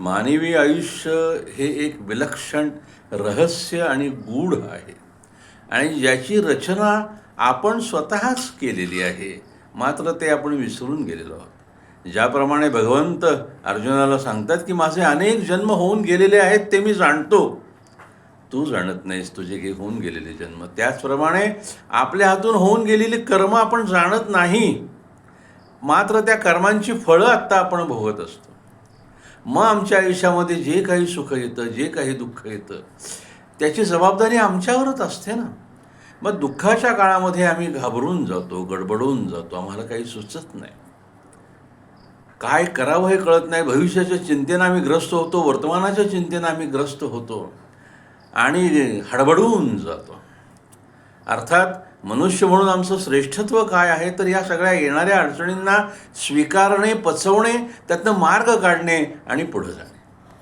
मानवी आयुष्य हे एक विलक्षण रहस्य आणि गूढ आहे. आणि ज्याची रचना आपण स्वतःच केलेली आहे मात्र ते आपण विसरून गेलेलो आहोत. ज्याप्रमाणे भगवंत अर्जुनाला सांगतात की माझे अनेक जन्म होऊन गेलेले आहेत ते मी जाणतो. तू जाणत नाहीस तुझे काही होऊन गेलेले जन्म. त्याचप्रमाणे आपल्या हातून होऊन गेलेली कर्म आपण जाणत नाही मात्र त्या कर्मांची फळं आत्ता आपण भोगत असतो. मग आमच्या आयुष्यामध्ये जे काही सुख येतं जे काही दुःख येतं त्याची जबाबदारी आमच्यावरच असते ना. मग दुःखाच्या काळामध्ये आम्ही घाबरून जातो गडबडून जातो आम्हाला काही सुचत नाही. काय करावं हे कळत नाही. भविष्याच्या चिंतेनं आम्ही ग्रस्त होतो वर्तमानाच्या चिंतेनं आम्ही ग्रस्त होतो आणि हडबडून जातो. अर्थात मनुष्य म्हणून आमचं श्रेष्ठत्व काय आहे? तर या सगळ्या येणाऱ्या अडचणींना स्वीकारणे पचवणे त्यातनं मार्ग काढणे आणि पुढं जाणे.